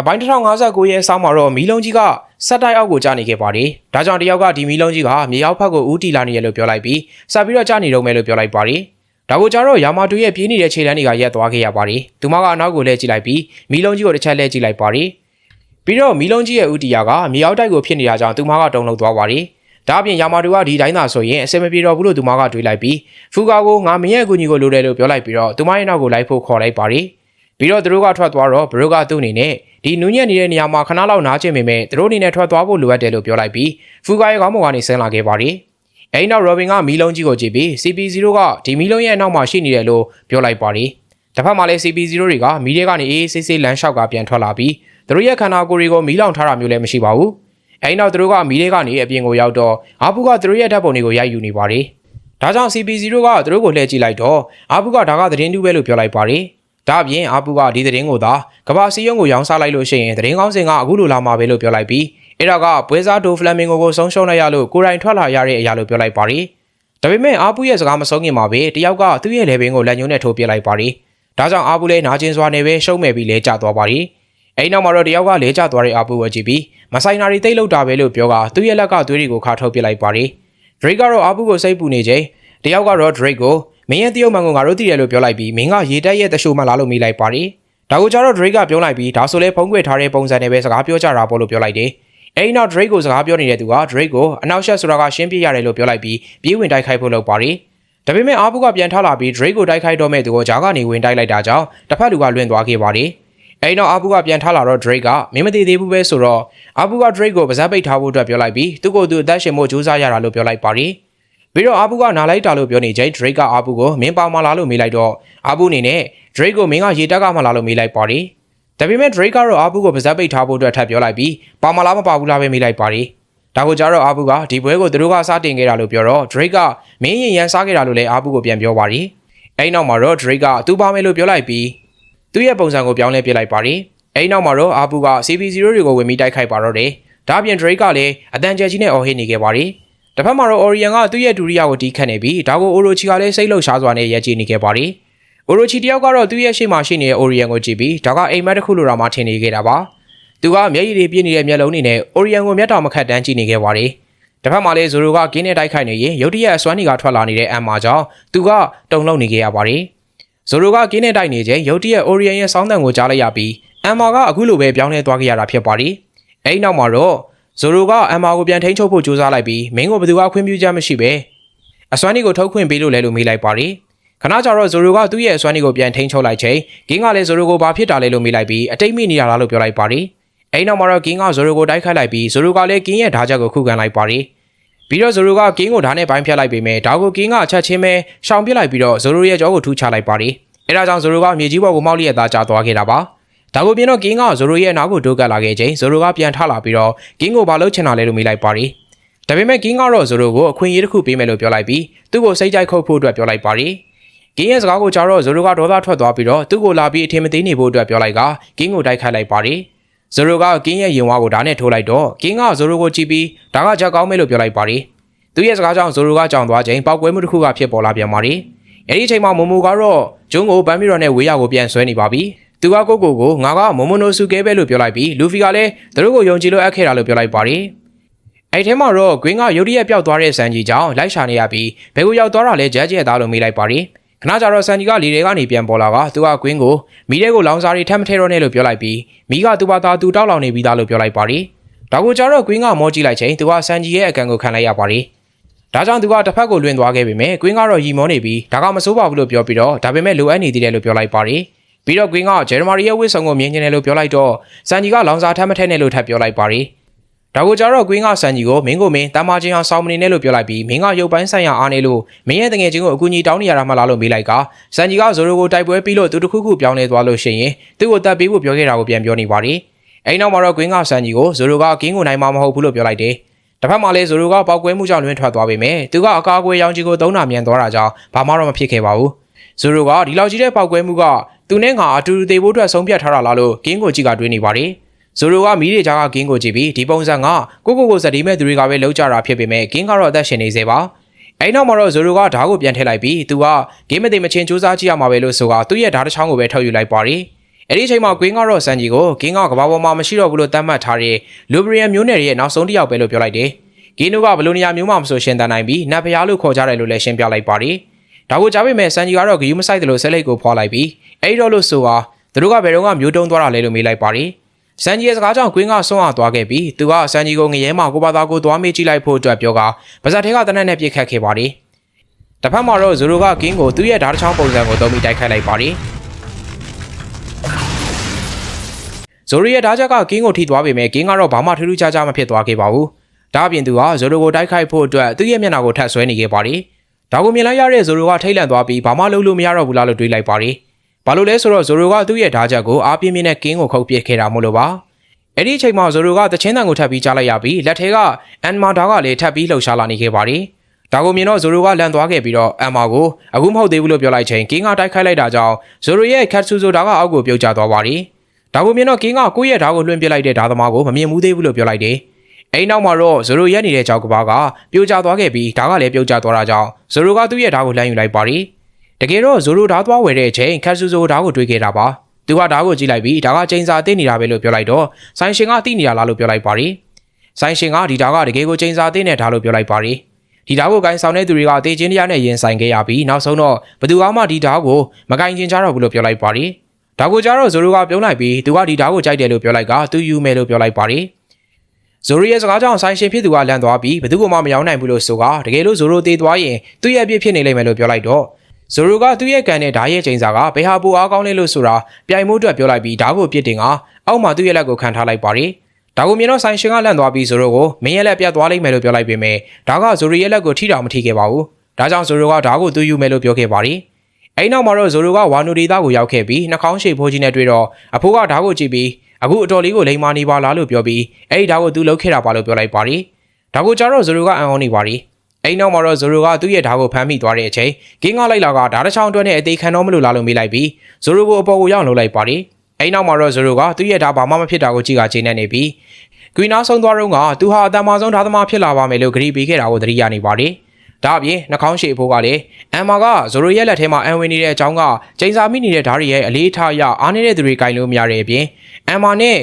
အပိုင်း1059ရဲ့အဆောင်မှာတော့မီးလုံးကြီးကစက်တိုက်အောက်ကိုကျနေခဲ့ပါတယ်။ဒါကြောင့်တယောက်ကဒီမီးလုံးကြီးကမြေအောက်ဘက်ကိုဦးတီလာနေရလို့ပြောလိုက်ပြီးစပ်ပြီးတော့ကျနေတော့မယ်လို့ပြောလိုက်ပါတယ်။ဒါကိုကြတော့ယာမာတူရဲ့ပြေးနေတဲ့ခြေလမ်းတွေကရက်သွားခဲ့ရပါတယ်။သူမကအနောက်ကိုလှည့်ကြည့်လိုက်ပြီးမီးလုံးကြီးကိုတစ်ချက်လှည့်ကြည့်လိုက်ပါတယ်။ပြီးတော့မီးလုံးကြီးရဲ့ဦးတီယာကမြေအောက်တိုက်ကိုဖြစ်နေတာကြောင့်သူမကတုံ့လုံသွားပါတယ်။ဒါအပြင်ယာမာတူကဒီတိုင်းသာဆိုရင်အစင်မပြေတော့ဘူးလို့သူမကတွေးလိုက်ပြီးဖူကာကိုငါမင်းရဲ့အကူကြီးကိုလိုတယ်လို့ပြောလိုက်ပြီးတော့သူမရဲ့နောက်ကိုလိုက်ဖို့ခေါ်လိုက်ပါတယ်။ပြီးတော့သူတို့ကထွက်သွားတော့ဘရိုကသူ့အနေနဲ့ ဒီနူးညံ့နေတဲ့နေရာမှာခဏလောက်နားကျင်ပေမဲ့သူတို့အနေနဲ့ထွက်သွားဖို့လိုအပ်တယ်လို့ပြောလိုက်ပြီးဖူကာရဲ့ခေါင်းပေါ်ကနေဆင်းလာခဲ့ပါတယ်။အဲဒီနောက်ရော်ဘင်ကမီးလုံးကြီးကိုကြည့်ပြီး CP0 ကဒီမီးလုံးရဲ့အနောက်မှာရှိနေတယ်လို့ပြောလိုက်ပါတယ်။တစ်ဖက်မှာလည်း CP0 တွေကမီးထဲကနေအေးဆေးဆေးလမ်းလျှောက်ကပြန်ထွက်လာပြီးသူတို့ရဲ့ခန္ဓာကိုယ်တွေကိုမီးလောင်ထားတာမျိုးလည်းမရှိပါဘူး။အဲဒီနောက်သူတို့ကမီးထဲကနေအပြင်ကိုရောက်တော့အာပူကသူတို့ရဲ့ဓာတ်ပုံတွေကိုရိုက်ယူနေပါတယ်။ဒါကြောင့် CP0 ကသူတို့ကိုလှည့်ကြည့်လိုက်တော့အာပူကဒါကသတင်းတူပဲလို့ပြောလိုက်ပါတယ်။ ဒါအပြင်အာပူကဒီသတင်းကိုသာကဘာစီယုံကိုရောင်းစားလိုက်လို့ရှိရင်သတင်းကောင်းစင်ကအခုလိုလာမှာပဲလို့ပြောလိုက်ပြီးအဲ့ဒါကပွဲစားဒိုဖလမင်ဂိုကိုဆုံးရှုံးလိုက်ရလို့ကိုယ်တိုင်ထွက်လာရတဲ့အရာလို့ပြောလိုက်ပါတယ်။ဒါပေမဲ့အာပူရဲ့စကားမဆုံးခင်မှာပဲတယောက်ကသူ့ရဲ့လေဘင်းကိုလက်ညှိုးနဲ့ထိုးပြလိုက်ပါတယ်။ဒါကြောင့်အာပူလည်းနာကျင်စွာနဲ့ပဲရှုံးမဲ့ပြီးလဲကျသွားပါတယ်။အဲ့နောက်မှာတော့တယောက်ကလဲကျသွားတဲ့အာပူကိုကြည့်ပြီးမဆိုင်နာရီတိတ်လောက်တာပဲလို့ပြောကသူ့ရဲ့လက်ကသွေးတွေကိုခါထုတ်ပြလိုက်ပါတယ်။ Drake ကတော့အာပူကိုစိတ်ပူနေချိန်တယောက်ကတော့ Drake ကို မင်းရဲ့တရုတ်မှန်ကိုငါတို့သိတယ်လို့ပြောလိုက်ပြီးမင်းကရေတက်ရဲ့တရှိုးမှလားလို့မိလိုက်ပါတယ်။ဒါကိုကျတော့ Drake ကပြောလိုက်ပြီးဒါဆိုလဲဖုံးကွယ်ထားတဲ့ပုံစံနဲ့ပဲစကားပြောကြတာပေါ့လို့ပြောလိုက်တယ်။အဲဒီနောက် Drake ကိုစကားပြောနေတဲ့သူက Drake ကိုအနောက်ရှက်ဆိုတာကရှင်းပြရတယ်လို့ပြောလိုက်ပြီးပြေးဝင်တိုက်ခိုက်ဖို့လုပ်ပါတယ်။ဒါပေမဲ့အာဘူးကပြန်ထလာပြီး Drake ကိုတိုက်ခိုက်တော့မဲ့သူကိုဂျာကနေဝင်တိုက်လိုက်တာကြောင့်တစ်ဖက်လူကလွင့်သွားခဲ့ပါတယ်။အဲဒီနောက်အာဘူးကပြန်ထလာတော့ Drake ကမင်းမသိသေးဘူးပဲဆိုတော့အာဘူးက Drake ကိုပါဇက်ပိတ်ထားဖို့အတွက်ပြောလိုက်ပြီးသူ့ကိုယ်သူအသက်ရှင်ဖို့ကြိုးစားရတာလို့ပြောလိုက်ပါတယ်။ ပြီးတော့အာဘူးကနားလိုက်တာလို့ပြောနေချိန် Drake ကအာဘူးကိုမင်းပါမလားလို့မေးလိုက်တော့အာဘူးအနေနဲ့ Drake ကိုမင်းကရေတက်ကမလားလို့မေးလိုက်ပါတယ်။ဒါပေမဲ့ Drake ကတော့အာဘူးကိုပါဇက်ပိတ်ထားဖို့အတွက်ထပ်ပြောလိုက်ပြီးပါမလားမပါဘူးလားပဲမေးလိုက်ပါတယ်။ဒါကိုကြတော့အာဘူးကဒီပွဲကိုသူတို့ကစတင်ခဲ့တာလို့ပြောတော့ Drake ကမင်းရင်ရန်စားခဲ့တာလို့လည်းအာဘူးကိုပြန်ပြောပါတယ်။အဲဒီနောက်မှာတော့ Drake ကသူပါမယ်လို့ပြောလိုက်ပြီးသူ့ရဲ့ပုံစံကိုပြောင်းလဲပြလိုက်ပါတယ်။အဲဒီနောက်မှာတော့အာဘူးက CP0 တွေကိုဝင်ပြီးတိုက်ခိုက်ပါတော့တယ်။ဒါပြင် Drake ကလည်းအတန်ကျဲကြီးနဲ့အော်ဟစ်နေခဲ့ပါတယ်။ တစ်ဖက်မှာတော့ Orion ကသူ့ရဲ့ဒူရီယာကိုတီးခတ်နေပြီးဒါကို Orochi ကလည်းစိတ်လှုပ်ရှားစွာနဲ့ရက်ကြည့်နေခဲ့ပါတယ်။ Orochi တယောက်ကတော့သူ့ရဲ့ရှေ့မှာရှိနေတဲ့ Orion ကိုကြည့်ပြီးဒါကအိမ်မက်တစ်ခုလိုတော့မှထင်နေခဲ့တာပါ။သူကမျက်ရည်တွေပြည့်နေတဲ့မျက်လုံးတွေနဲ့ Orion ကိုမျက်တောင်မခတ်တန်းကြည့်နေခဲ့ပါတယ်။တစ်ဖက်မှာလည်း Zoro ကကင်းနဲ့တိုက်ခိုက်နေရင်ရုတ်တရက်အစွမ်းတွေကထွက်လာနေတဲ့အမ်မာကြောင့်သူကတုံ့လုံနေခဲ့ရပါတယ်။ Zoro ကကင်းနဲ့တိုက်နေချိန်ရုတ်တရက် Orion ရဲ့စောင်းတန်ကိုကြားလိုက်ရပြီးအမ်မာကအခုလိုပဲပြောင်းလဲသွားခဲ့ရတာဖြစ်ပါတယ်။အဲဒီနောက်မှာတော့ ဇိုရိုကအမ်မာကိုပြန်ထိန်းချုပ်ဖို့ကြိုးစားလိုက်ပြီးမင်းကိုဘယ်သူကခွင့်ပြုချက်မရှိပဲအစွမ်းတွေကိုထုတ်ခွင့်ပေးလို့လဲလို့မေးလိုက်ပါတယ်ခဏကြာတော့ဇိုရိုကသူ့ရဲ့အစွမ်းတွေကိုပြန်ထိန်းချုပ်လိုက်ချိန်ဂင်းကလည်းဇိုရိုကိုဘာဖြစ်တာလဲလို့မေးလိုက်ပြီးအတိတ်မိနေတာလားလို့ပြောလိုက်ပါတယ်အဲဒီနောက်မှာတော့ဂင်းကဇိုရိုကိုတိုက်ခိုက်လိုက်ပြီးဇိုရိုကလည်းဂင်းရဲ့ဓာတ်ချက်ကိုခုခံလိုက်ပါတယ်ပြီးတော့ဇိုရိုကဂင်းကိုဓာတ်နဲ့ပိုင်းဖြတ်လိုက်ပေမဲ့ဓာတ်ကိုဂင်းကအချက်ချင်းပဲရှောင်ပစ်လိုက်ပြီးတော့ဇိုရိုရဲ့ကြောကိုထူးချလိုက်ပါတယ်အဲဒါကြောင့်ဇိုရိုကမြေကြီးပေါ်ကိုမောက်လျက်သားကျသွားခဲ့တာပါ ဒါကိုပြင်တော့ကင်းကဇိုရိုရဲ့နောက်ကိုတိုးကပ်လာခဲ့ချိန်ဇိုရိုကပြန်ထလာပြီးတော့ကင်းကိုဘာလို့ချင်တာလဲလို့မေးလိုက်ပါတယ်။ဒါပေမဲ့ကင်းကတော့ဇိုရိုကိုအခွင့်အရေးတစ်ခုပေးမယ်လို့ပြောလိုက်ပြီးသူ့ကိုစိတ်ကြိုက်ခုတ်ဖို့အတွက်ပြောလိုက်ပါတယ်။ကင်းရဲ့စကားကိုကြားတော့ဇိုရိုကဒေါသထွက်သွားပြီးတော့သူ့ကိုလာပြီးအထင်မသေးနေဖို့အတွက်ပြောလိုက်ကကင်းကိုတိုက်ခိုက်လိုက်ပါတယ်။ဇိုရိုကကင်းရဲ့ရင်ဝါကိုဓာတ်နဲ့ထိုးလိုက်တော့ကင်းကဇိုရိုကိုကြည့်ပြီးဒါကချက်ကောင်းမယ်လို့ပြောလိုက်ပါတယ်။သူ့ရဲ့စကားကြောင့်ဇိုရိုကကြောင်သွားချိန်ပောက်ကွဲမှုတစ်ခုကဖြစ်ပေါ်လာပြန်ပါတယ်။အဲဒီအချိန်မှာမိုမိုကတော့ဂျုံကိုဗမ်မီရောနဲ့ဝေးရကိုပြန်ဆွဲနေပါပြီ။ သူကကိုကိုကိုငါကမမိုနိုဆူကဲပဲလို့ပြောလိုက်ပြီးလူဖီကလည်းသူတို့ကိုယုံကြည်လို့အပ်ခဲ့တာလို့ပြောလိုက်ပါတယ်။အဲ့ထဲမှာတော့ဂွင်းကရုတ်တရက်ပျောက်သွားတဲ့ဆန်ကြီးကြောင့်လိုက်ရှာနေရပြီးဘယ်ကိုရောက်သွားတာလဲဂျက်ကျဲသားလို့မေးလိုက်ပါတယ်။ခဏကြာတော့ဆန်ကြီးကလီတွေကနေပြန်ပေါ်လာကသူကဂွင်းကိုမီးတဲ့ကိုလောင်စာတွေထပ်မထဲတော့နဲ့လို့ပြောလိုက်ပြီးမီးကသူ့ဘာသာသူတောက်လောင်နေပြီးသားလို့ပြောလိုက်ပါတယ်။ဒါကိုကြာတော့ဂွင်းကမောကြည့်လိုက်ချိန်သူကဆန်ကြီးရဲ့အကန်ကိုခံလိုက်ရပါတယ်။ဒါကြောင့်သူကတစ်ဖက်ကိုလွင်သွားခဲ့ပေမဲ့ဂွင်းကတော့ရီမောနေပြီးဒါကမစိုးပါဘူးလို့ပြောပြီးတော့ဒါပေမဲ့လိုအပ်နေသေးတယ်လို့ပြောလိုက်ပါတယ်။ ပြီးတော့ Queen ကဂျယ်မာရီရဲ့ဝစ်ဆောင်ကိုမြင်ကျင်တယ်လို့ပြောလိုက်တော့စန်ဂျီကလောင်စာထမ်းမထဲနဲ့လို့ထပ်ပြောလိုက်ပါတယ်။ဒါကိုကြတော့ Queen ကစန်ဂျီကိုမင်းကိုမင်းတမချင်းအောင်စောင်းမနေနဲ့လို့ပြောလိုက်ပြီးမင်းကရုပ်ပိုင်းဆိုင်ရာအားနေလို့မင်းရဲ့တငယ်ချင်းကိုအကူအညီတောင်းနေရတာမှလားလို့မေးလိုက်ကစန်ဂျီကဇိုရိုကိုတိုက်ပွဲပြီးလို့သူတစ်ခုခုပြောင်းလဲသွားလို့ရှိရင်သူ့ကိုတတ်ပေးဖို့ပြောခဲ့တာကိုပြန်ပြောနေပါတယ်။အဲဒီနောက်မှာတော့ Queen ကစန်ဂျီကိုဇိုရိုကကင်းကိုနိုင်မှာမဟုတ်ဘူးလို့ပြောလိုက်တယ်။တစ်ဖက်မှာလည်းဇိုရိုကပောက်ကွဲမှုကြောင့်လွင်ထွက်သွားပေမဲ့သူကအကာအကွယ်ရောင်ကြီးကိုသုံးတာမြန်သွားတာကြောင့်ဘာမှတော့မဖြစ်ခဲ့ပါဘူး။ဇိုရိုကဒီလောက်ကြီးတဲ့ပောက်ကွဲမှုက သူနဲ့ငါအတူတူသေးဖို့အတွက်ဆုံးဖြတ်ထားတာလားလို့ကင်းကိုကြည့်ကတွေးနေပါတယ်။ဇိုရိုကမီးတွေကြားကကင်းကိုကြည့်ပြီးဒီပုံစံကကိုကိုကိုစတီမဲ့သူတွေကပဲလောက်ကြတာဖြစ်ပေမဲ့ကင်းကတော့အသက်ရှင်နေသေးပါ။အဲဒီနောက်မှာတော့ဇိုရိုကဓာတ်ကိုပြန်ထည့်လိုက်ပြီးသူကဂိမ်းမသိမချင်းစူးစမ်းကြည့်ရမှာပဲလို့ဆိုကသူ့ရဲ့ဓာတ်တစ်ချောင်းကိုပဲထုတ်ယူလိုက်ပါတယ်အဲ့ဒီအချိန်မှာကွင်းကတော့ဆန်ဂျီကိုဂင်းကကဘာပေါ်မှာမရှိတော့ဘူးလို့သတ်မှတ်ထားတဲ့လူဘရီယန်မျိုးနယ်ရဲ့နောက်ဆုံးတစ်ယောက်ပဲလို့ပြောလိုက်တယ်။ဂင်းတို့ကဘလိုနေရာမျိုးမှမဆိုရှင်တန်နိုင်ပြီးနတ်ဖျားလို့ခေါ်ကြတယ်လို့လည်းရှင်းပြလိုက်ပါတယ်။ ဒါကိုကြားပေမဲ့ဆန်ဂျီကတော့ဂယူးမဆိုင်တယ်လို့ဆက်လက်ကိုဖွာလိုက်ပြီးအဲ့ဒီတော့လို့ဆိုဟာသူတို့ကဘယ်တော့မှမျိုးတုံးသွားတာလဲလို့မေးလိုက်ပါတယ်။ဆန်ဂျီရဲ့စကားကြောင့်ကွင်းကဆွန့်အားသွားခဲ့ပြီးသူကဆန်ဂျီကိုငရဲမှာကိုပါသားကိုသွားမေးကြည့်လိုက်ဖို့အတွက်ပြောကပါဇက်ထဲကတနက်နဲ့ပြစ်ခတ်ခဲ့ပါတယ်။တစ်ဖက်မှာတော့ဇိုရိုကဂင်းကိုသူ့ရဲ့ဓာတ်ချောင်းပုံစံကိုသုံးပြီးတိုက်ခိုက်လိုက်ပါတယ်။ဇိုရီရဲ့ဓာတ်ချက်ကဂင်းကိုထိသွားပေမဲ့ဂင်းကတော့ဘာမှထူးထူးခြားခြားမဖြစ်သွားခဲ့ပါဘူး။ဒါအပြင်သူကဇိုရိုကိုတိုက်ခိုက်ဖို့အတွက်သူ့ရဲ့မျက်နှာကိုထပ်ဆွဲနေခဲ့ပါတယ်။ ဒါကိုမြင်လိုက်ရတဲ့ဇိုရိုကထိတ်လန့်သွားပြီးဘာမှလုပ်လို့မရတော့ဘူးလားလို့တွေးလိုက်ပါတယ်။ဘာလို့လဲဆိုတော့ဇိုရိုကသူ့ရဲ့ဓာတ်ချက်ကိုအားပြင်းပြင်းနဲ့ဂင်းကိုခုတ်ပစ်ခဲ့တာမို့လို့ပါ။အဲ့ဒီအချိန်မှာဇိုရိုကတချင်းတန်ကိုထပ်ပြီးကြားလိုက်ရပြီးလက်ထဲကအန်မာဒါကလည်းထပ်ပြီးလှုပ်ရှားလာနေခဲ့ပါတယ်။ဒါကိုမြင်တော့ဇိုရိုကလန်သွားခဲ့ပြီးတော့အန်မာကိုအခုမဟုတ်သေးဘူးလို့ပြောလိုက်ချိန်ကင်းကတိုက်ခိုက်လိုက်တာကြောင့်ဇိုရိုရဲ့ခတ်ဆူဇိုဒါကအောက်ကိုပြုတ်ကျသွားပါတယ်။ဒါကိုမြင်တော့ကင်းကကိုယ့်ရဲ့ဓာတ်ကိုလွှင့်ပစ်လိုက်တဲ့ဓာတ်သမားကိုမမြင်ဘူးသေးဘူးလို့ပြောလိုက်တယ်။ အဲ့နောက်မှာတော့ဇိုရိုရက်နေတဲ့ကြောက်ကဘာကပြိုကျသွားခဲ့ပြီးဓာတ်ကလည်းပြုတ်ကျသွားတာကြောင့်ဇိုရိုကသူ့ရဲ့ဓာတ်ကိုလှမ်းယူလိုက်ပါတယ်။တကယ်တော့ဇိုရိုဓာတ်သွားဝယ်တဲ့အချိန်ခတ်ဆူဇိုဓာတ်ကိုတွေးခဲ့တာပါ။သူကဓာတ်ကိုကြည့်လိုက်ပြီးဓာတ်ကချိန်စာသိနေတာပဲလို့ပြောလိုက်တော့ဆိုင်ရှင်ကသိနေတာလားလို့ပြောလိုက်ပါတယ်။ဆိုင်ရှင်ကဒီဓာတ်ကတကယ်ကိုချိန်စာသိနေဓာတ်လို့ပြောလိုက်ပါတယ်။ဒီဓာတ်ကိုဂိုင်းဆောင်တဲ့သူတွေကတေချင်းတရားနဲ့ရင်ဆိုင်ခဲ့ရပြီးနောက်ဆုံးတော့ဘသူမှဒီဓာတ်ကိုမဂိုင်းချင်းကြတော့ဘူးလို့ပြောလိုက်ပါတယ်။ဒါကိုကြတော့ဇိုရိုကပြုံးလိုက်ပြီးသူကဒီဓာတ်ကိုကြိုက်တယ်လို့ပြောလိုက်ကသူယူမယ်လို့ပြောလိုက်ပါတယ်။ ဇိုရီရဲ့စကားကြောင့်ဆိုင်ရှင်ဖြစ်သူကလန့်သွားပြီးဘသူမှမရောက်နိုင်ဘူးလို့ဆိုကတကယ်လို့ဇိုရိုတေးသွားရင်သူ့ရဲ့အပြစ်ဖြစ်နေလိမ့်မယ်လို့ပြောလိုက်တော့ဇိုရိုကသူ့ရဲ့ကန်နဲ့ဓာတ်ရဲ့ချိန်စာကဘယ်ဟာပူအားကောင်းလဲလို့ဆိုတာပြိုင်မှုအတွက်ပြောလိုက်ပြီးဓာတ်ကိုပြစ်တင်ကအောက်မှာသူ့ရဲ့လက်ကိုခံထားလိုက်ပါတယ်။ဒါကိုမြင်တော့ဆိုင်ရှင်ကလန့်သွားပြီးဇိုရိုကိုမင်းရဲ့လက်ပြတ်သွားလိမ့်မယ်လို့ပြောလိုက်ပေမဲ့ဒါကဇိုရီရဲ့လက်ကိုထိတောင်မထိခဲ့ပါဘူး။ဒါကြောင့်ဇိုရိုကဓာတ်ကိုသူ့ယူမယ်လို့ပြောခဲ့ပါတယ်။အဲ့နောက်မှာတော့ဇိုရိုကဝါနူဒေတာကိုရောက်ခဲ့ပြီးနှာခေါင်းရှိဖိုးကြီးနဲ့တွေ့တော့အဖိုးကဓာတ်ကိုကြည့်ပြီး အခုအတော်လေးကိုလိမ်မာနေပါလားလို့ပြောပြီးအဲ့ဒီဓာတ်ကိုသူလှုပ်ခဲ့တာပါလို့ပြောလိုက်ပါတယ်။ဒါကိုကြတော့ဇိုရိုကအံ့ဩနေပါတယ်။အဲ့နောက်မှာတော့ဇိုရိုကသူ့ရဲ့ဓာတ်ကိုဖမ်းမိသွားတဲ့အချိန်ဂင်းကလိုက်လာကဓာတ်တစ်ချောင်းတွဲနဲ့အသေးခံတော့မလို့လားလို့မေးလိုက်ပြီးဇိုရိုကိုအပေါ်ကိုရောက်လှုပ်လိုက်ပါတယ်။အဲ့နောက်မှာတော့ဇိုရိုကသူ့ရဲ့ဓာတ်ဘာမှမဖြစ်တာကိုကြည့်ကချိန်နေနေပြီးဂွီနာဆုံးသွားတော့ကသူဟာအတန်မာဆုံးဓာတ်သမားဖြစ်လာပါမယ်လို့ဂရီပေးခဲ့တာကိုသတိရနေပါတယ်။ဒါအပြင်နှာခေါင်းရှည်ဖိုးကလည်းအမ်မာကဇိုရိုရဲ့လက်ထဲမှာအန်ဝင်နေတဲ့အကြောင်းကကျိန်စာမိနေတဲ့ဓာတ်တွေရဲ့အလေးထားရအားနေတဲ့သူတွေကင်လို့မရတဲ့အပြင် အမ်မာနဲ့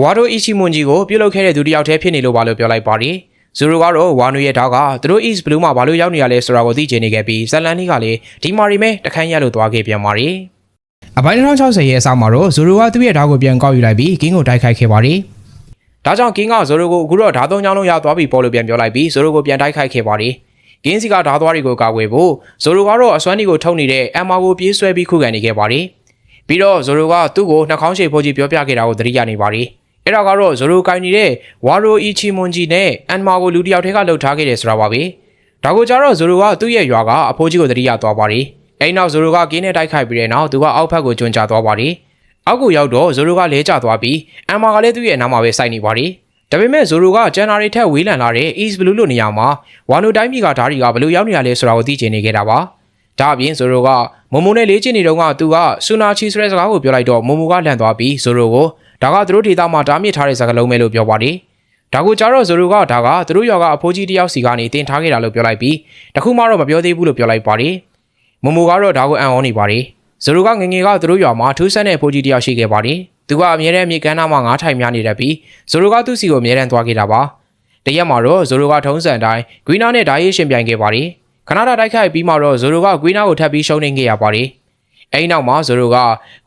ဝါဒိုအီချီမွန်ဂျီကိုပြုတ်လုခဲ့တဲ့သူတစ်ယောက်တည်းဖြစ်နေလို့ပါလို့ပြောလိုက်ပါတယ်။ဇိုရိုကတော့ဝါနူရဲ့ဓာတ်ကသူတို့ East Blue မှာဘာလို့ရောက်နေရလဲဆိုတာကိုသိချင်နေခဲ့ပြီးဇလန်နီကလည်းဒီမာရီမဲတခန်းရက်လို့သွားခဲ့ပြန်ပါတယ်။အပိုင်း2060ရဲ့အဆောင်မှာတော့ဇိုရိုကသူ့ရဲ့ဓာတ်ကိုပြန်ကောက်ယူလိုက်ပြီးဂင်းကိုတိုက်ခိုက်ခဲ့ပါတယ်။ဒါကြောင့်ဂင်းကဇိုရိုကိုအခုတော့ဓာတ်သုံးချောင်းလုံးရသွားပြီပေါ်လို့ပြန်ပြောလိုက်ပြီးဇိုရိုကိုပြန်တိုက်ခိုက်ခဲ့ပါတယ်။ဂင်းစီကဓာတ်သွားတွေကိုကာကွယ်ဖို့ဇိုရိုကတော့အစွမ်းဒီကိုထုတ်နေတဲ့အမ်မာကိုပြေးဆွဲပြီးခုခံနေခဲ့ပါတယ်။ ပြီးတော့ဇိုရိုကသူ့ကိုနှာခေါင်းရှည်ဖို့ကြီးပြောပြခဲ့တာကိုသတိရနေပါတယ်။အဲ့ဒါကတော့ဇိုရိုကိုင်နေတဲ့ဝါရိုအီချီမွန်ဂျီနဲ့အန်မာကိုလူတစ်ယောက်တည်းကလှုပ်ထားခဲ့တယ်ဆိုတာပါပဲ။ဒါကိုကြတော့ဇိုရိုကသူ့ရဲ့ရွာကအဖိုးကြီးကိုသတိရသွားပါတယ်။အဲ့နောက်ဇိုရိုကဂင်းနဲ့တိုက်ခိုက်ပြီးတဲ့နောက်သူကအောက်ဘက်ကိုကျွံချသွားပါတယ်။အောက်ကိုရောက်တော့ဇိုရိုကလဲကျသွားပြီးအန်မာကလည်းသူ့ရဲ့နားမှာပဲစိုက်နေပါတယ်။ဒါပေမဲ့ဇိုရိုကဂျန်နာရီထက်ဝေးလံလာတဲ့ East Blue လို့နေရာမှာဝါနိုတိုင်းပြည်ကဓာရီကဘယ်လိုရောက်နေရလဲဆိုတာကိုသိချင်နေခဲ့တာပါ။ ဒါအပြင်ဇိုရိုကမမိုနဲ့လေးချင်နေတော့ကသူကဆူနာချီဆိုတဲ့စကားကိုပြောလိုက်တော့မမိုကလန့်သွားပြီးဇိုရိုကိုဒါကသူတို့ဒေသမှာတားမြစ်ထားတဲ့စကားလုံးပဲလို့ပြောပါတယ်။ဒါကိုကြတော့ဇိုရိုကဒါကသူတို့ရွာကအဖိုးကြီးတယောက်စီကနေတင်ထားခဲ့တာလို့ပြောလိုက်ပြီးတခုမှတော့မပြောသေးဘူးလို့ပြောလိုက်ပါတယ်။မမိုကတော့ဒါကိုအံ့ဩနေပါတယ်။ဇိုရိုကငငယ်ကသူတို့ရွာမှာထူးဆန်းတဲ့အဖိုးကြီးတယောက်ရှိခဲ့ပါတယ်။သူကအမြဲတမ်းမြေကမ်းနားမှာငါးထိုင်များနေတတ်ပြီးဇိုရိုကသူ့စီကိုအမြဲတမ်းသွားခဲ့တာပါ။တရက်မှာတော့ဇိုရိုကထုံးစံအတိုင်းဂွီနာနဲ့ဓာရေးရှင်ပြိုင်ခဲ့ပါတယ်။ ခဏတာတိုက်ခိုက်ပြီးမှတော့ဇိုရိုကဂွီနာကိုထပ်ပြီးရှုံးနေခဲ့ရပါတယ်။အဲဒီနောက်မှာဇိုရိုက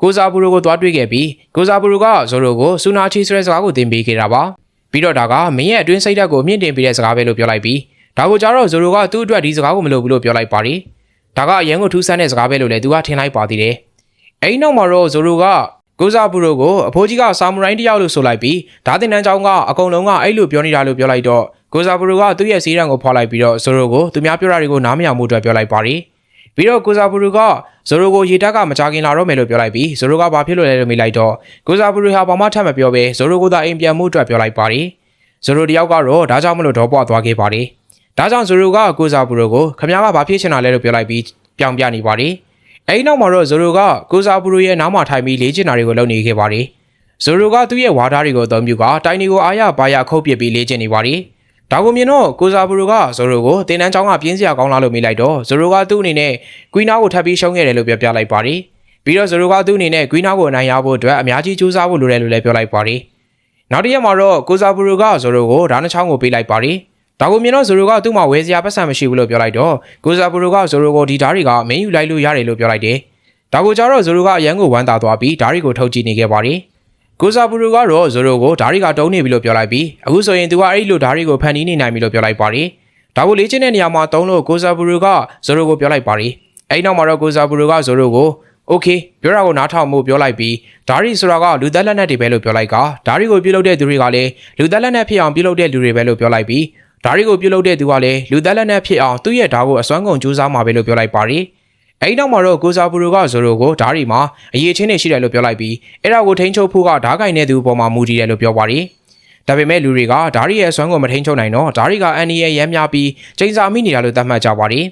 ကိုဇာဘူရိုကိုတွားတွေ့ခဲ့ပြီးကိုဇာဘူရိုကဇိုရိုကိုစူနာချီဆိုတဲ့စကားကိုသင်ပေးခဲ့တာပါပြီးတော့ဒါကမင်းရဲ့အတွင်းစိတ်ဓာတ်ကိုမြင့်တင်ပေးတဲ့စကားပဲလို့ပြောလိုက်ပြီးဒါကိုကြတော့ဇိုရိုကသူ့အတွက်ဒီစကားကိုမလုပ်ဘူးလို့ပြောလိုက်ပါတယ်ဒါကအရန်ကိုထူးဆန်းတဲ့စကားပဲလို့လည်းသူကထင်လိုက်ပါသေးတယ်အဲဒီနောက်မှာတော့ဇိုရိုကကိုဇာဘူရိုကိုအဖိုးကြီးကဆာမူရိုင်းတယောက်လို့ဆိုလိုက်ပြီးဓာတင်တန်းချောင်းကအကုန်လုံးကအဲ့လိုပြောနေတာလို့ပြောလိုက်တော့ ကိုဇာဘူရိုကသူ့ရဲ့စီးရန်ကိုဖော်လိုက်ပြီးတော့ဇိုရိုကိုသူများပြောတာတွေကိုနားမရမှုအတွက်ပြောလိုက်ပါတယ်ပြီးတော့ကိုဇာဘူရူကဇိုရိုကိုရေတက်ကမကြခင်လာတော့မယ်လို့ပြောလိုက်ပြီးဇိုရိုကဘာဖြစ်လို့လဲလို့မေးလိုက်တော့ကိုဇာဘူရူဟာဘာမှထပ်မပြောဘဲဇိုရိုကိုသာအိမ်ပြန်မှုအတွက်ပြောလိုက်ပါတယ်ဇိုရိုတယောက်ကတော့ဒါကြောင့်မလို့ဒေါပွားသွားခဲ့ပါတယ်ဒါကြောင့်ဇိုရိုကကိုဇာဘူရူကိုခမ ्या ကဘာဖြစ်ချင်တာလဲလို့ပြောလိုက်ပြီးပြောင်ပြနေပါတယ်အဲဒီနောက်မှာတော့ဇိုရိုကကိုဇာဘူရူရဲ့နားမှာထိုင်ပြီးလေ့ကျင့်တာတွေကိုလုပ်နေခဲ့ပါတယ်ဇိုရိုကသူ့ရဲ့ဝါးဓာတ်တွေကိုအသုံးပြုကတိုင်နီကိုအာရဘာရခုတ်ပစ်ပြီးလေ့ကျင့်နေပါတယ် ဒါကိုမြင်တော့ကိုဇာဘူရိုကဇိုရိုကိုတင်တန်းချောင်းကပြင်းစရာကောင်းလားလို့မေးလိုက်တော့ဇိုရိုကသူ့အနေနဲ့ကွီနာကိုထပ်ပြီးရှုံးခဲ့တယ်လို့ပြောပြလိုက်ပါတယ်။ဘပြီးတော့ဇိုရိုကသူ့အနေနဲ့ကွီးနာကိုအနိုင်ရဖို့အတွက်အများကြီးကြိုးစားဖို့လိုတယ်လို့လည်းပြောလိုက်ပါတယ်နောက်တစ်ရက်မှာတော့ကိုဇာဘူရိုကဇိုရိုကိုဓာတ်နှချောင်းကိုပေးလိုက်ပါတယ်ဒါကိုမြင်တော့ဇိုရိုကသူ့မှာဝယ်စရာပတ်စံမရှိဘူးလို့ပြောလိုက်တော့ကိုဇာဘူရိုကဇိုရိုကိုဒီဓာတ်တွေကမင်းယူလိုက်လို့ရတယ်လို့ပြောလိုက်တယ်ဒါကိုကြတော့ဇိုရိုကအရန်ကိုဝမ်းသာသွားပြီးဓာတ်တွေကိုထုတ်ကြည့်နေခဲ့ပါတယ် ကိုဇာဘူရိုကတော့ဇိုရိုကိုဓာတ်တွေကတုံးနေပြီလို့ပြောလိုက်ပြီးအခုဆိုရင်သူကအဲ့ဒီလိုဓာတ်တွေကိုဖန်တီးနေနိုင်ပြီလို့ပြောလိုက်ပါတယ်ဒါကိုလေ့ကျင့်တဲ့နေရာမှာတုံးလို့ကိုဇာဘူရိုကဇိုရိုကိုပြောလိုက်ပါတယ်အဲ့နောက်မှာတော့ကိုဇာဘူရိုကဇိုရိုကိုโอเคပြောတာကိုနားထောင်မှုပြောလိုက်ပြီးဓာရီဆိုတာကလူသက်လက်နက်တွေပဲလို့ပြောလိုက်ကဓာရီကိုပြုတ်လုပ်တဲ့သူတွေကလည်းလူသက်လက်နက်ဖြစ်အောင်ပြုတ်လုပ်တဲ့လူတွေပဲလို့ပြောလိုက်ပြီးဓာရီကိုပြုတ်လုပ်တဲ့သူကလည်းလူသက်လက်နက်ဖြစ်အောင်သူ့ရဲ့ဓာကိုအစွမ်းကုန်ကြိုးစားမှာပဲလို့ပြောလိုက်ပါတယ် အဲဒီနောက်မှာတော့ကိုဇာဘူရိုကဇိုရိုကိုဓာရီမှာအရေးချင်းနေရှိတယ်လို့ပြောလိုက်ပြီးအဲ့ဒါကိုထိန်းချုပ်ဖို့ကဓာကင်တဲ့သူအပေါ်မှာမူတည်တယ်လို့ပြောပါတယ်ဒါပေမဲ့လူတွေကဓာရီရဲ့အစွမ်းကိုမထိန်းချုပ်နိုင်တော့ဓာရီကအန်နီရဲ့ရမ်းများပြီးချိန်စာမိနေတာလို့သတ်မှတ်ကြပါတယ်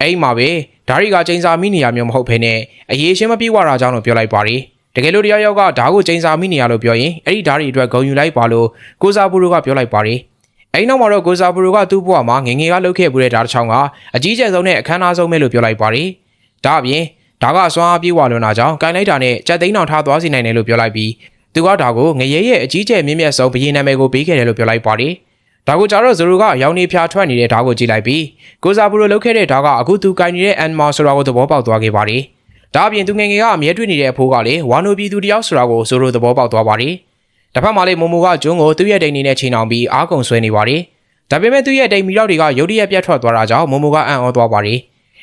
အဲ့ဒီမှာပဲဓာရီကချိန်စာမိနေရမျိုးမဟုတ်ဘဲနဲ့အရေးချင်းမပြေဝတာကြောင့်လို့ပြောလိုက်ပါတယ်တကယ်လို့တရားရောက်ကဓာကိုချိန်စာမိနေရလို့ပြောရင်အဲ့ဒီဓာရီအတွက်ဂုံယူလိုက်ပါလို့ကိုဇာဘူရိုကပြောလိုက်ပါတယ် အဲ့နောက်မှာတော့ကိုဇာဘူရိုကသူ့ဘဝမှာငငယ်ကလှုပ်ခဲ့ပူတဲ့ဓာတ်ချောင်းကအကြီးကျယ်ဆုံးနဲ့အခမ်းအနားဆုံးပဲလို့ပြောလိုက်ပါတယ်ဒါအပြင်ဒါကအစွမ်းအပြေးဝလွန်တာကြောင့်ကန်လိုက်တာနဲ့ကြက်သိန်းအောင်ထားသွားစီနိုင်တယ်လို့ပြောလိုက်ပြီးသူကဒါကိုငရဲရဲ့အကြီးကျယ်မြင့်မြတ်ဆုံးဘရင်နာမည်ကိုပေးခဲ့တယ်လို့ပြောလိုက်ပါတယ်ဒါကိုကြတော့ဇိုရိုကရောင်နေဖြာထွက်နေတဲ့ဓာတ်ကိုကြည့်လိုက်ပြီးကိုဇာဘူရိုလှုပ်ခဲ့တဲ့ဓာတ်ကအခုသူကင်နေတဲ့အန်မာဆိုတာကိုသဘောပေါက်သွားခဲ့ပါတယ်ဒါအပြင်သူငယ်ငယ်ကအမြဲတွေ့နေတဲ့အဖိုးကလည်းဝါနိုပြည်သူတယောက်ဆိုတာကိုဇိုရိုသဘောပေါက်သွားပါတယ် တစ်ဖက်မှာလည်းမိုမိုကဂျွန်းကိုသူ့ရဲ့ဒိန်နေနဲ့ချိန်အောင်ပြီးအားကုန်ဆွဲနေပါတယ်ဒါပေမဲ့သူ့ရဲ့ဒိန်မီတော့တွေကရုတ်တရက်ပြတ်ထွက်သွားတာကြောင့်မိုမိုကအံ့ဩသွားပါတယ်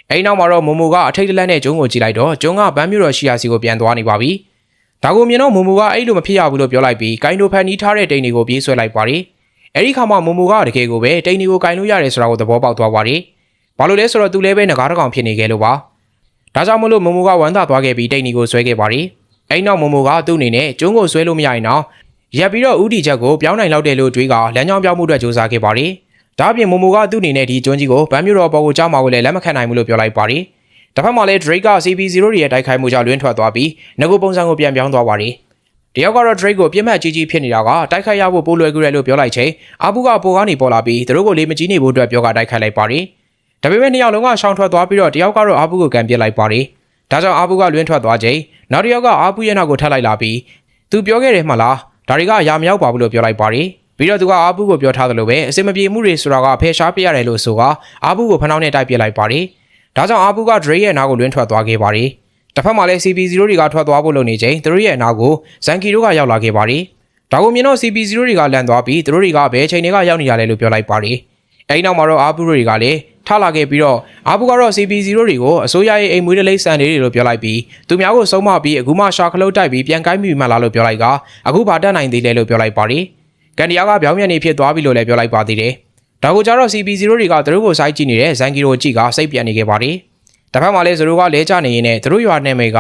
အဲဒီနောက်မှာတော့မိုမိုကအထိတ်တလန့်နဲ့ဂျုံကိုကြည့်လိုက်တော့ဂျုံကဗန်းမြို့တော်ရှိရာစီကိုပြန်သွားနေပါပြီ။ဒါကိုမြင်တော့မိုမိုကအဲ့လိုမဖြစ်ရဘူးလို့ပြောလိုက်ပြီးကိုင်းတို့ဖန်နီးထားတဲ့တိန်တွေကိုပြေးဆွဲလိုက်ပါတယ်။အဲဒီခါမှာမိုမိုကတကယ်ကိုပဲတိန်တွေကိုကိုင်းလို့ရတယ်ဆိုတာကိုသဘောပေါက်သွားပါတယ်။ဘာလို့လဲဆိုတော့သူလည်းပဲငကားတကောင်ဖြစ်နေခဲ့လို့ပါ။ဒါကြောင့်မလို့မိုမိုကဝမ်းသာသွားခဲ့ပြီးတိန်တွေကိုဆွဲခဲ့ပါတယ်။အဲဒီနောက်မိုမိုကသူ့အနေနဲ့ဂျုံကိုဆွဲလို့မရရင်တော့ ရပ်ပြီးတော့ဥတီချက်ကိုပြောင်းနိုင်လောက်တယ်လို့တွေးကလမ်းကြောင်းပြောင်းမှုအတွက်စူးစမ်းခဲ့ပါတယ်။ဒါအပြင်မိုမိုကသူ့အနေနဲ့ဒီကျွန်းကြီးကိုဗန်းမြို့တော်ပေါ်ကိုကြောက်မှာကိုလည်းလက်မခံနိုင်ဘူးလို့ပြောလိုက်ပါတယ်။တစ်ဖက်မှာလည်း Drake က CP0 ရဲ့တိုက်ခိုက်မှုကြောင့်လွင့်ထွက်သွားပြီးငကိုပုံစံကိုပြန်ပြောင်းသွားပါတယ်။တယောက်ကတော့ Drake ကိုပြစ်မှတ်ကြီးကြီးဖြစ်နေတာကတိုက်ခိုက်ရဖို့ပိုလွယ်ကူတယ်လို့ပြောလိုက်ချိန်အာဘူးကပိုကနေပေါ်လာပြီးသူတို့ကိုလေးမကြီးနေဖို့အတွက်ပြောကတိုက်ခိုက်လိုက်ပါတယ်။ဒါပေမဲ့နှစ်ယောက်လုံးကရှောင်ထွက်သွားပြီးတော့တယောက်ကတော့အာဘူးကိုကန်ပစ်လိုက်ပါတယ်။ဒါကြောင့်အာဘူးကလွင့်ထွက်သွားချိန်နောက်တစ်ယောက်ကအာဘူးရဲ့နောက်ကိုထပ်လိုက်လာပြီးသူပြောခဲ့တယ်မှလား ဒါတွေကရာမရောက်ပါဘူးလို့ပြောလိုက်ပါတယ်။ပြီးတော့သူကအာဘူးကိုပြောထားသလိုပဲအစင်မပြေမှုတွေဆိုတာကဖယ်ရှားပြရတယ်လို့ဆိုကအာဘူးကိုဖနှောင်းနဲ့တိုက်ပစ်လိုက်ပါတယ်။ဒါကြောင့်အာဘူးက Dre ရဲ့နားကိုလွင့်ထွက်သွားခဲ့ပါတယ်။တစ်ဖက်မှာလည်း CP0 တွေကထွက်သွားဖို့လုပ်နေချိန်သူတို့ရဲ့နားကိုဇန်ကီတို့ကရောက်လာခဲ့ပါတယ်။ဒါကိုမြင်တော့ CP0 တွေကလန်သွားပြီးသူတို့တွေကဘယ်ချိန်တွေကရောက်နေရလဲလို့ပြောလိုက်ပါတယ်။ အဲဒီနောက်မှာတော့အာဘူးတွေကလည်းထလာခဲ့ပြီးတော့အာဘူးကတော့ CP0 တွေကိုအစိုးရရဲ့အိမ်မွေးတလိမ့်စံတွေလို့ပြောလိုက်ပြီးသူများကိုစုံမပြီးအခုမှရှာခလုတ်တိုက်ပြီးပြန်ကိုင်းမိမှလားလို့ပြောလိုက်ကအခုဘာတက်နိုင်သေးလဲလို့ပြောလိုက်ပါတယ်။ကန်ဒီယာကပြောင်းပြန်နေဖြစ်သွားပြီလို့လည်းပြောလိုက်ပါသေးတယ်။ဒါကိုကြတော့ CP0 တွေကသူတို့ကိုစိုက်ကြည့်နေတဲ့ဇန်ကီရိုကြည့်ကစိတ်ပြန်နေခဲ့ပါတယ်။တစ်ဖက်မှာလည်းဇိုရိုကလဲကျနေရင်းနဲ့သူတို့ရွာနာမည်က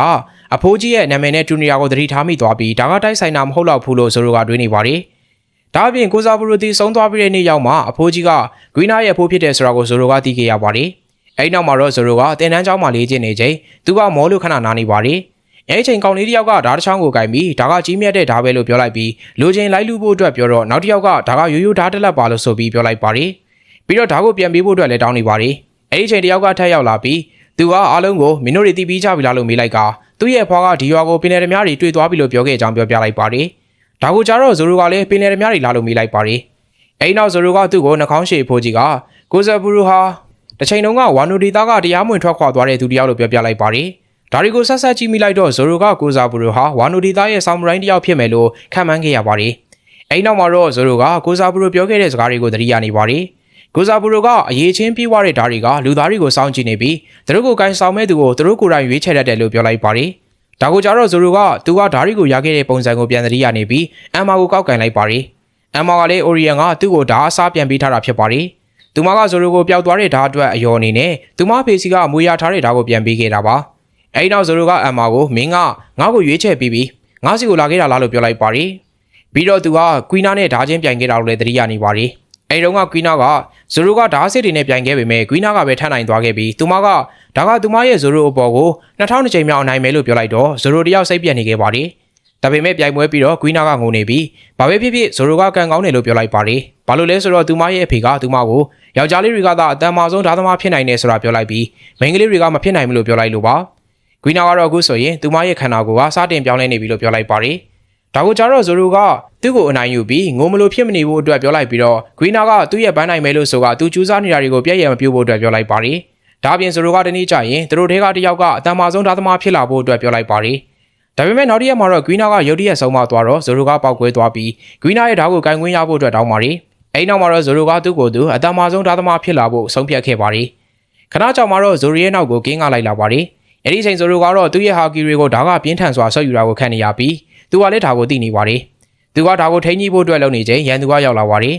အဖိုးကြီးရဲ့နာမည်နဲ့တူနီယာကိုသတိထားမိသွားပြီးဒါကတိုက်ဆိုင်တာမဟုတ်တော့ဘူးလို့ဇိုရိုကတွေးနေပါတယ်။ ဒါအပြင်ကိုဇာဘူရိုတီဆုံးသွားပြီးတဲ့နေ့ရောက်မှအဖိုးကြီးကဂွီနာရဲ့အဖိုးဖြစ်တယ်ဆိုတာကိုဇိုရိုကသိခဲ့ရပါတယ်။အဲဒီနောက်မှာတော့ဇိုရိုကတင်တန်းကျောင်းမှာလေ့ကျင့်နေချိန်သူကမောလို့ခဏနားနေပါတယ်။အဲဒီချိန်ကောင်လေးတယောက်ကဓာတ်ချောင်းကိုကင်ပြီးဒါကကြီးမြတ်တဲ့ဓာပဲလို့ပြောလိုက်ပြီးလူချင်းလိုက်လူဖို့အတွက်ပြောတော့နောက်တစ်ယောက်ကဒါကရိုးရိုးဓာတ်တက်လက်ပါလို့ဆိုပြီးပြောလိုက်ပါတယ်။ပြီးတော့ဓာတ်ကိုပြန်ပေးဖို့အတွက်လည်းတောင်းနေပါတယ်။အဲဒီချိန်တယောက်ကထပ်ရောက်လာပြီးသူကအားလုံးကိုမင်းတို့တွေတီးပြီးကြပြီလားလို့မေးလိုက်ကသူ့ရဲ့ဖွားကဒီရွာကိုပင်လယ်ဓမြတွေတွေ့သွားပြီလို့ပြောခဲ့ကြောင်းပြောပြလိုက်ပါတယ်။ ဒါကိုကြတော့ဇိုရိုကလည်းပင်လယ်ဓမြတွေလာလို့မေးလိုက်ပါတယ်။အဲဒီနောက်ဇိုရိုကသူ့ကိုနှာခေါင်းရှည်ဖိုးကြီးကကိုဇာဘူရူဟာတစ်ချိန်တုန်းကဝါနူဒီသားကတရားမဝင်ထွက်ခွာသွားတဲ့သူတယောက်လို့ပြောပြလိုက်ပါတယ်။ဒါတွေကိုဆက်ဆက်ကြည့်မိလိုက်တော့ဇိုရိုကကိုဇာဘူရူဟာဝါနူဒီသားရဲ့ဆောင်းမရိုင်းတယောက်ဖြစ်မယ်လို့ခံမှန်းခဲ့ရပါတယ်။အဲဒီနောက်မှာတော့ဇိုရိုကကိုဇာဘူရူပြောခဲ့တဲ့စကားတွေကိုသတိရနေပါတယ်။ကိုဇာဘူရိုကအရေးချင်းပြေးွားတဲ့ဓာတ်တွေကလူသားတွေကိုစောင့်ကြည့်နေပြီးသူတို့ကိုကိုင်းဆောင်မဲ့သူကိုသူတို့ကိုယ်တိုင်ရွေးချယ်တတ်တယ်လို့ပြောလိုက်ပါတယ်။ ဒါကိုကြတော့ဇိုရိုကသူကဓာတ်တွေကိုရခဲ့တဲ့ပုံစံကိုပြန်သတိရနေပြီးအမ်မာကိုကောက်ကင်လိုက်ပါတယ်။အမ်မာကလည်းအိုရီယန်ကသူ့ကိုဓာတ်အစားပြန်ပေးထားတာဖြစ်ပါတယ်။သူမကဇိုရိုကိုပျောက်သွားတဲ့ဓာတ်အတွက်အယော်အနေနဲ့သူမဖေစီကအမွေရထားတဲ့ဓာတ်ကိုပြန်ပေးခဲ့တာပါ။အဲဒီနောက်ဇိုရိုကအမ်မာကိုမင်းကငါ့ကိုရွေးချယ်ပြီးပြီးငါစီကိုလာခဲ့တာလားလို့ပြောလိုက်ပါတယ်။ပြီးတော့သူကကွီနာနဲ့ဓာတ်ချင်းပြိုင်ခဲ့တာလို့လည်းသတိရနေပါတယ်။ အဲဒီတော့ကကွီနာကဇိုရိုကဓာတ်စစ်တွေနဲ့ပြိုင်ခဲ့ပေမဲ့ကွီနာကပဲထမ်းနိုင်သွားခဲ့ပြီးသူမကဒါကသူမရဲ့ဇိုရိုအပေါ်ကို2000ချိန်မြောက်နိုင်မယ်လို့ပြောလိုက်တော့ဇိုရိုတယောက်စိတ်ပြက်နေခဲ့ပါတယ်။ဒါပေမဲ့ပြိုင်ပွဲပြီးတော့ကွီနာကငိုနေပြီးဘာပဲဖြစ်ဖြစ်ဇိုရိုကကန်ကောင်းတယ်လို့ပြောလိုက်ပါတယ်။ဘာလို့လဲဆိုတော့သူမရဲ့အဖေကသူမကိုယောက်ျားလေးတွေကသာအတန်မာဆုံးဓာတ်သမားဖြစ်နိုင်တယ်ဆိုတာပြောလိုက်ပြီးမိန်းကလေးတွေကမဖြစ်နိုင်ဘူးလို့ပြောလိုက်လို့ပါ။ဂွီနာကတော့အခုဆိုရင်သူမရဲ့ခန္ဓာကိုယ်ကစတင်ပြောင်းလဲနေပြီလို့ပြောလိုက်ပါတယ်ဒါကိုကြတော့ဇိုရိုက သူ့ကိုအနိုင်ယူပြီးငိုမလို့ဖြစ်မနေဖို့အတွက်ပြောလိုက်ပြီးတော့ဂွီနာကသူ့ရဲ့ဘန်းနိုင်မယ်လို့ဆိုကသူကြိုးစားနေတာတွေကိုပြည့်ရမပြုတ်ဖို့အတွက်ပြောလိုက်ပါတယ်ဒါပြင်ဇိုရိုကတနေ့ကျရင်သူတို့တဲကတယောက်ကအတန်မာဆုံးဓာသမားဖြစ်လာဖို့အတွက်ပြောလိုက်ပါတယ်ဒါပေမဲ့နောက်တစ်ရက်မှာတော့ဂွီနာကရုတ်တရက်ဆုံးမသွားတော့ဇိုရိုကပောက်ကွဲသွားပြီးဂွီနာရဲ့ဓာတ်ကိုကင်ကွင်းရဖို့အတွက်တောင်းပါတယ်အဲ့နောက်မှာတော့ဇိုရိုကသူ့ကိုယ်သူအတန်မာဆုံးဓာသမားဖြစ်လာဖို့ဆုံးဖြတ်ခဲ့ပါတယ်ခဏကြောင်မှာတော့ဇိုရီရဲ့နောက်ကိုကင်းကလိုက်လာပါတယ်အဲ့ဒီချိန်ဇိုရိုကတော့သူ့ရဲ့ဟာကီရီကိုဓာတ်ကပြင်းထန်စွာဆော့ယူတာကိုခံနေရပြီးသူကလည်းဓာတ်ကိုသိနေပါတယ် သူကဓာတ်ကိုထိန်းကြီးဖို့အတွက်လုပ်နေချိန်ရန်သူကရောက်လာပါတယ်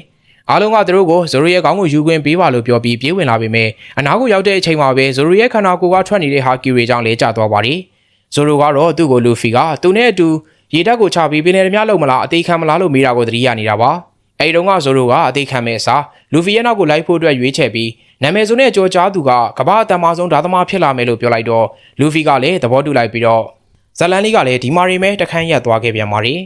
အားလုံးကသူတို့ကိုဇိုရီရဲ့ခေါင်းကိုယူခွင့်ပေးပါလို့ပြောပြီးပြေးဝင်လာပေမဲ့အနားကိုရောက်တဲ့အချိန်မှာပဲဇိုရီရဲ့ခန္ဓာကိုယ်ကထွက်နေတဲ့ဟာကီရီကြောင့်လဲကျသွားပါတယ်ဇိုရိုကတော့သူ့ကိုလူဖီကသူနဲ့အတူရေတက်ကိုချပြီးပင်လယ်ဓမြလုံးမလားအသေးခံမလားလို့မေးတာကိုသတိရနေတာပါအဲဒီတော့ကဇိုရိုကအသေးခံမဲ့အစားလူဖီရဲ့နောက်ကိုလိုက်ဖို့အတွက်ရွေးချယ်ပြီးနာမည်ဆိုနဲ့ကြော်ကြားသူကကမ္ဘာအတန်မာဆုံးဓာသမားဖြစ်လာမယ်လို့ပြောလိုက်တော့လူဖီကလည်းသဘောတူလိုက်ပြီးတော့ဇလန်လီကလည်းဒီမာရီမဲတခန်းရက်သွားခဲ့ပြန်ပါတယ်